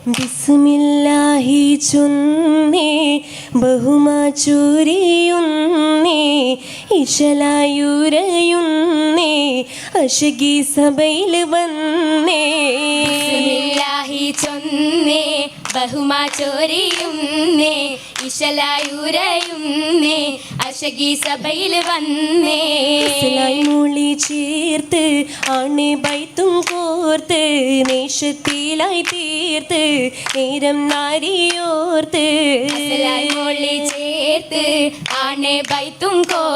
ബിസ്മില്ലാഹി ചൊന്നേ ബഹുമാ ഇശലായൂരയുന്നി ഇശലായുരയുന്നേ സഭയിൽ വന്നേ. ബിസ്മില്ലാഹി ചൊന്നേ ബഹുമാ ഇശലായുരയുന്നേ അശകി സഭയിൽ വന്നേ. മൂളി ചേർത്ത് ആണ് ബൈത്തും കോർത്ത് നേഷത്തിലായി തീർത്ത് നേരം നാരിയോർത്ത്. മൊഴി ചേർത്ത് ആണെ ബൈത്തും കോർത്ത്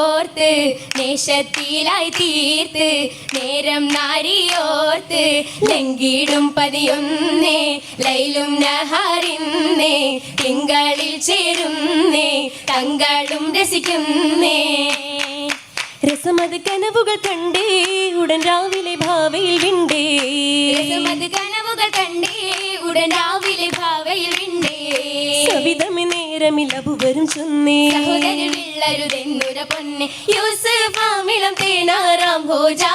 നേശത്തിലായി തീർത്ത് നേരം നാരിയോർത്ത് ലങ്കിടും പതിയൊന്നേ ലൈലും നഹാരിന്നേ തിങ്കളിൽ ചേരുന്നേ തങ്കളും രസിക്കുന്നേ. രസമത് കനവുകൾ കണ്ടേ ഉടൻ രാവിലെ ഭാവയിൽ വിണ്ടേ. രസമത് കനവുകൾ കണ്ടേ ഉടൻ രാവിലെ ഭാവയിൽ വിണ്ടേ. സവിതമി നേരമിൽ വരും ചൊന്നേ. സഹോദരൻ വിള്ളരുതെന്നുര പൊന്നെ. യൂസഫാമിളം തേനാറാം ഭോജാ.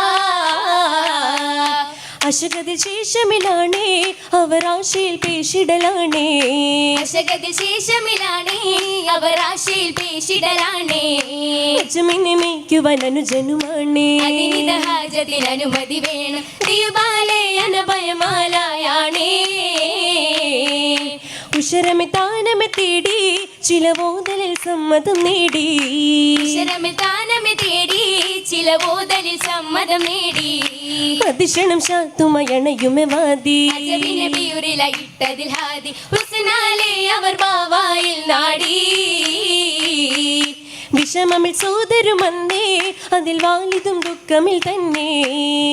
അശകതിൽ ശേഷമിലാണേ അവരാശയിൽ പേശിടലാണേ. അശകതിൽ ശേഷമിലാണേ അവരാശയിൽ പേശിടലാണേ. അജമിനെ മേയ്ക്കുവാൻ അനുജനുമാണേ. അതിനിത ഹാജത്തിൽ അനുമതി വേണം. ദീപാലേ അനഭയമാലായാണേ ഉഷരമി തേടി ചില ബോധലിൽ സമ്മതം നേടി. ഈശ്വരമെ താനമെ തേടി. ചില ബോധലിൽ സമ്മതം നേടി. അതിശണം ശാത്തുമയണയുമെ വാദി. ബിയുരിലയിട്ടതിൽ ഹാദി. ഹുസ്നാലെ അവർ ബാവായിൽ നാടി. വിഷമമിൽ സോദരുമന്നേ അതിൽ വാലിതും ദുഃഖമിൽ തന്നെ.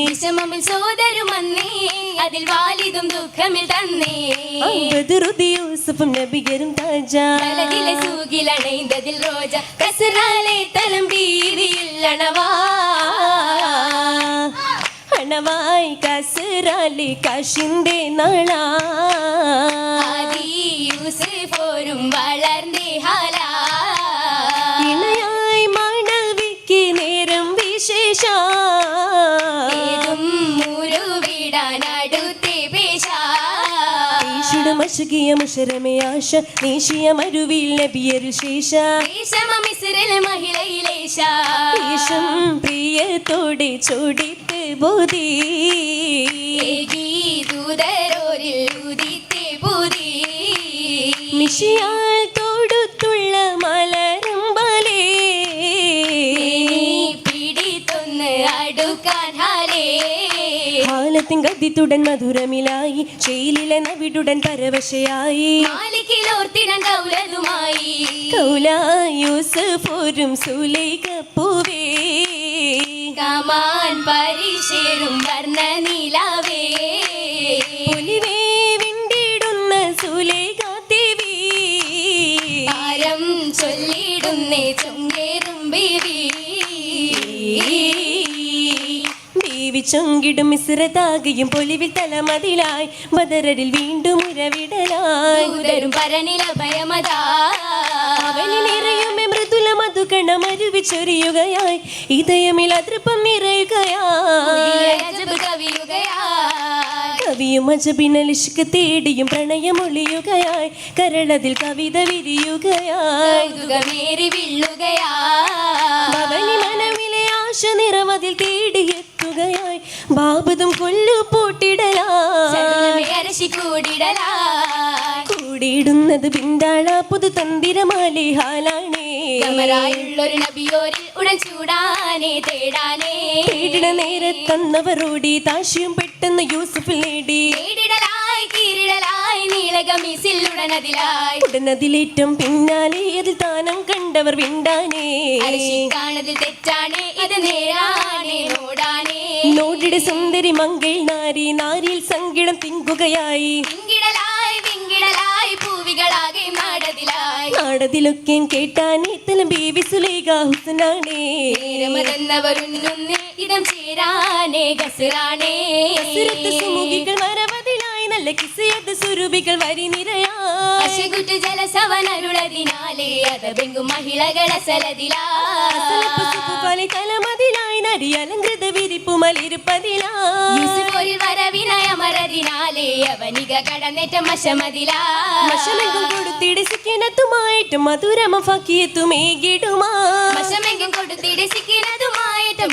വിഷമമിൽ സോദരുമന്നേ അതിൽ വാലിതും ദുഃഖമിൽ തന്നേ. യൂസുഫും നബിയരും റോജ. കസറാലെ തലം ബീവിയിൽ അണവാ. അണവായി കസറാലി കാശിന്റെ നാളാ. ആദി യൂസഫോരും വളർന്നേ ഹാലാ. ഇണയായി മണവിക്ക് നേരം വിശേഷ. മശകിയ മുഷരമേ ആശ നീശിയ മരുവിൽ നബിയരു ശേഷ. ദേശം പ്രിയത്തോടെ ചൊടിത്ത് ബോധി. ദൂതരോരിൽ ഉദിത്തേ പുതി മിഷിയാൽ കാലത്തിൻ ഗതിത്തുടൻ മധുരമിലായി. ശൈലിലെ നവിടുടൻ പരവശയായി. കൗലായൂസഫോരും സുലൈക പൂവേ കമാൻ പരിശേരും വർണ നിലാവേ പുലിവേ വിണ്ടിടുന്ന സുലൈക ദേവി പാരം ചൊല്ലിടുന്നേ ചൊങ്കേറും ബീവി ചൊങ്കിടും മിശ്രതാകയും പൊലിവിൽ തലമതിലായി. ബദറിൽ വീണ്ടും ഉരവിടലായി ദൂതരും പരനില ഭയമതാ അവന് നിറയുമെ മൃദുല മധുകണ ഇതയമിൽ അതൃപ്പം നിറയുകയായി. കവിയും അജബിനലിഷ്ക്ക് തേടിയും പ്രണയമൊളിയുകയായി കരളതിൽ കവിത വിരിയുകയായി. മനവിലെ ആശ നിറമതിൽ തേടിയെത്തുകയായി ബാബതും കൊല്ലു കൂടിടലാ. കൂടിയിടുന്നത് പിന്താള പുതു തന്തിരമാലി ഹാലാണേ. കമറായുള്ളൊരു നബിയോരിൽ ഉടൻ ചൂടാനേ തേടാനേ. തേടിട നേരെ തന്നവരോടി താശിയും പെട്ടെന്ന് യൂസഫിൽ നേടി. തേടിടലായി കീറിടലായി നീളകമീസിൽ ഉടനതിലായി. ഉടനതിലേറ്റം പിന്നാലെ അതിൽ താനം കണ്ടവർ വിണ്ടാനേ. കാണതിൽ തെറ്റാണേ ഇത് നേരാണേ നോടാനേ. നോടിടെ സുന്ദരി മങ്കൾ നാരി നാരിയിൽ സങ്കിടം തിങ്കുകയായി. വിങ്കിടലായി വിങ്കിടലായി പൂവികളാകെ നാടതിലായി. നാടതിലൊക്കെ കേട്ടാനേ തലം ബേബി സുലേഖ ഹുസനാണേ ഇതം ചേരാനേ സുമുഖികൾ വരവതിലായി നല്ല കിസയത്ത് സുരൂപികൾ വരി നിരയാ അശകുറ്റ ജലസവനരുളതിനാലേ അതബെങ്കും മഹിളകള സലതിലായി തലമതിലായി നടി അലങ്കൃത അവനിക കടന്നേറ്റ മശമതിലാ മഷമെങ്കും കൊടുത്തിട് സിക്കിനത്തുമായിട്ട് മധുരമ കൊടുത്തിടെ സിക്കിനതുമായിട്ട്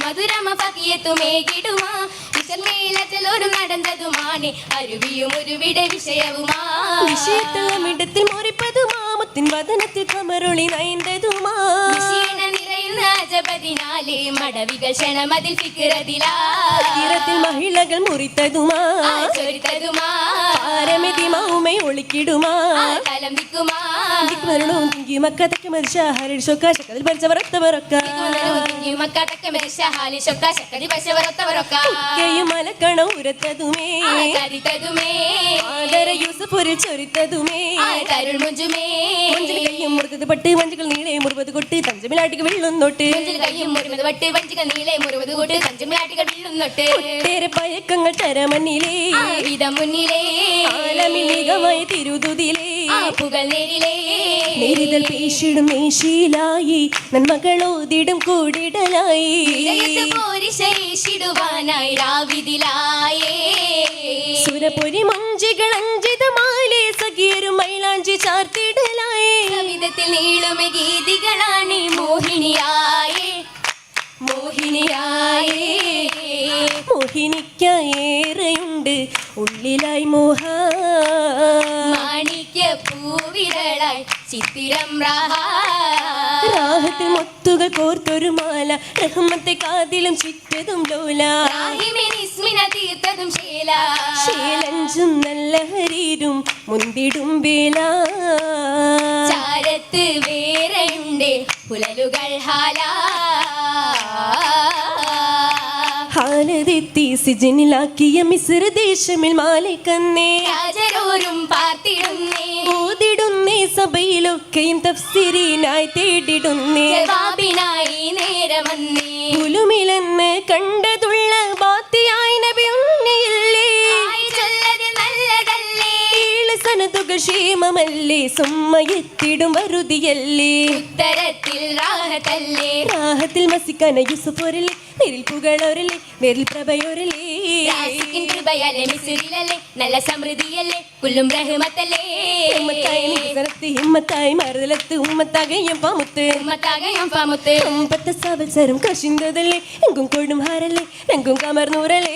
വിശർമേലറ്റലോരും നടന്നതുമാണ് അരുവിയും ഒരുവിടെ വിഷയവുമാ. വിഷയത്തളമിടത്തിൽ മുറിപ്പതുമാ മുത്തിൻ വദനത്തിൽ കമറൊളി നൈന്തതുമാ ക്ഷീണ നിറയുന്ന അജപതിനാലെ മടവികൾ ക്ഷണമതിൽ ഫിക്കിറതിലാ തീരത്തിൽ മഹിളകൾ മുറിത്തതുമാ ആ ചൊരിത്തതുമാ ആരമിതി മൗമൈ ഒളിക്കിടുമാ ആ കലം ദിക്കുമാ ദിക്മരണോ തിങ്കി മക്കതക്ക് മരിച്ച ഹരിൽ ശോകാശക്കതിൽ ഭരിച്ചവരത്തവരൊക്ക മക്കത്തക്ക മേശ ഹാലി ശൊക്ക ശക്കരി പശവരൊത്തവരൊക്ക ഒക്കെയും മലക്കണ ഉരത്തതുമേ ആ കരിത്തതുമേ ആദര യൂസഫുരിൽ ചൊരിത്തതുമേ ആ കരുൾ മുഞ്ചുമേ മഞ്ചിൽ കയ്യും മുറുത്തത് പട്ട് മഞ്ചുകൾ നീളെ മുറുപത് കൊട്ട് തഞ്ചമിലാട്ടിക്ക് വെള്ളുന്നോട്ട് മുഞ്ചിൽ കയ്യും മുറിമത് വട്ട് വഞ്ചിക നീളെ മുറുപത് കൂട്ട് കഞ്ചുമിലാട്ടികൾ വീഴുന്നൊട്ട് ഒട്ടേറെ പയക്കങ്ങൾ തരമണ്ണിലേ മുന്നിലേ. ആലമികമായി തിരുതുതിലേ. ആ പുകൾ നേരിലേ. നേരിതൽ പേശിടും മേശിയിലായി നന്മകളോതിടും കൂടിടലായി. ശേഷിടുവാനായി രാവിതിലായേ. സുരപൊരി മഞ്ചികൾ സഖിയരും മൈലാഞ്ചി ചാർത്തിടലായി. കവിതത്തിൽ നീളുമെ ഗീതികളാണ്. മോഹിനിയായേ മോഹിനിയായേ. മോഹിനിക്കേറെയുണ്ട് ഉള്ളിലായി മോഹ. മാണിക്യ പൂവിരളായി ചിത്തിരം രാഹ. രാഹത്തിൽ മുത്തുകൾ കോർത്തൊരു മാല റഹ്മത്തെ കാതിലും ചിറ്റതും ലോല. തീർത്തതും ശേല. ശീലഞ്ചും നല്ല ഹരീരും മുന്തിടും വേല. ചാരത്ത് വേറെയുണ്ട് പുലലുകൾ ഹാല. ഹാലതെത്തി സിജനിലാക്കിയ മിസ്ര ദേശമിൽ മാലിക്കന്നേ രാജരോരും പാർത്തിടുന്നേ. ഓതിടുന്നേ സഭയിലൊക്കെയും തഫ്സിരീനായി തേടിടുന്നേ. ക്ഷേമമല്ലേ സുമ്മയെത്തിടും വരുതിയല്ലേ. ഉത്തരത്തിൽ രാഹത്തല്ലേ രാഹത്തിൽ മസിക്കാന യൂസുഫൊരലേ ഒരല്ലേ പുകളൊരലേ നേരിൽ പ്രഭയൊരലേ കൃപയല്ലേ മിസിറിലല്ലേ നല്ല സമൃദ്ധിയല്ലേ കുല്ലും റഹ്മത്തല്ലേ. ഉമ്മത്തായി നിസരത്ത് ഹിമ്മത്തായി മറുതലത്ത് ഉമ്മത്താകയും പാമുത്ത്. ഉമ്മത്താകയും പാമുത്ത്. ഒമ്പത്തെ സവത്സരം കശിന്തതല്ലേ എങ്കും കൊഴും ഹാരല്ലേ എങ്കും കമർന്നൂരലേ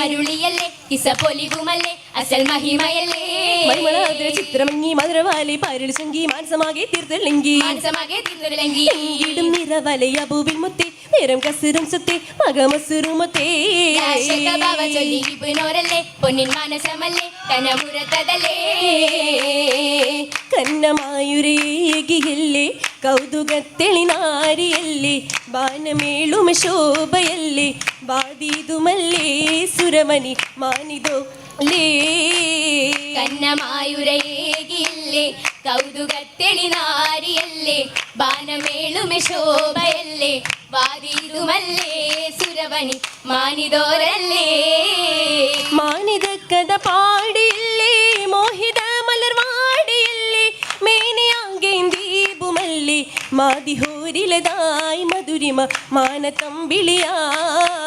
മരുളിയല്ലേ കിസ പൊലികുമല്ലേ അസൽ മഹിമയല്ലേ. മണിമളാതിര ചിത്രമങ്ങി മധുരവാലി പാരിൽ ശങ്കി മാനസമാകെ തീർത്തല്ലെങ്കിൽ മാനസമാകെ തിരുലങ്കി ഇടും നിറവലെ അബുവിൽ മുത്തേ നേരം കസിറും സുത്തേ മകമസുറുമത്തേ ചൊല്ലിനോരല്ലേ പൊന്നിൻ മാനസമല്ലേ കനമുരത്തതല്ലേ കന്നമായുരേകിയല്ലേ കൗതുകത്തെളിനാരിയല്ലേ ബാനമേളുമ ശോഭയല്ലേ ബാധിതുമല്ലേ സുരമണി മാനിതോ ലേ കന്നമായുരയേകില്ലേ കൗതുകത്തെളിനാരിയല്ലേ ബാനമേളുമെ ശോഭയല്ലേ വാദിതുമല്ലേ സുരവണി മാനിതോരല്ലേ? മാനിത കഥ പാടിയില്ലേ മോഹിത മലർവാടിയല്ലേ മാതിഹോരിലതായി മധുരിമ മാനത്തമ്പിളിയായി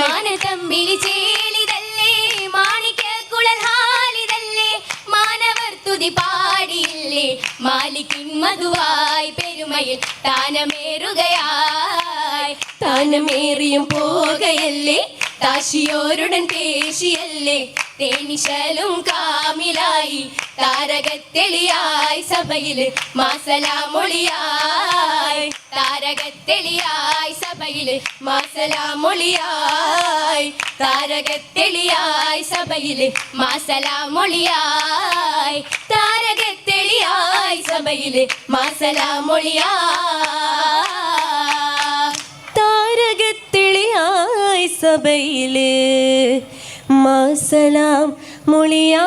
മാനത്തമ്പിളി ചേലിതല്ലേ മാണിക്യ കുഴൽ ഹാലിതല്ലേ മാനവർ തുതി പാടിയില്ലേ മാലിക്കിൻ മധുവായി പെരുമയിൽ താനമേറുകയായി. താനമേറിയും പോകയല്ലേ കാശിയോരുടൻ പേശിയല്ലേ തേനിശലും കാമിലായി. താരകത്തെളിയായി സഭയിൽ മാസലാമൊളിയായി. താരകത്തെളിയായി സഭയിൽ മാസലാമൊളിയായി. താരകത്തെളിയായി സഭയിൽ മാസലാമൊളിയായി. താരകത്തെളിയായി സഭയിൽ മാസലാമൊളിയായി. താരകത്തെളിയായി സഭയിൽ മാസലാം മൊളിയാ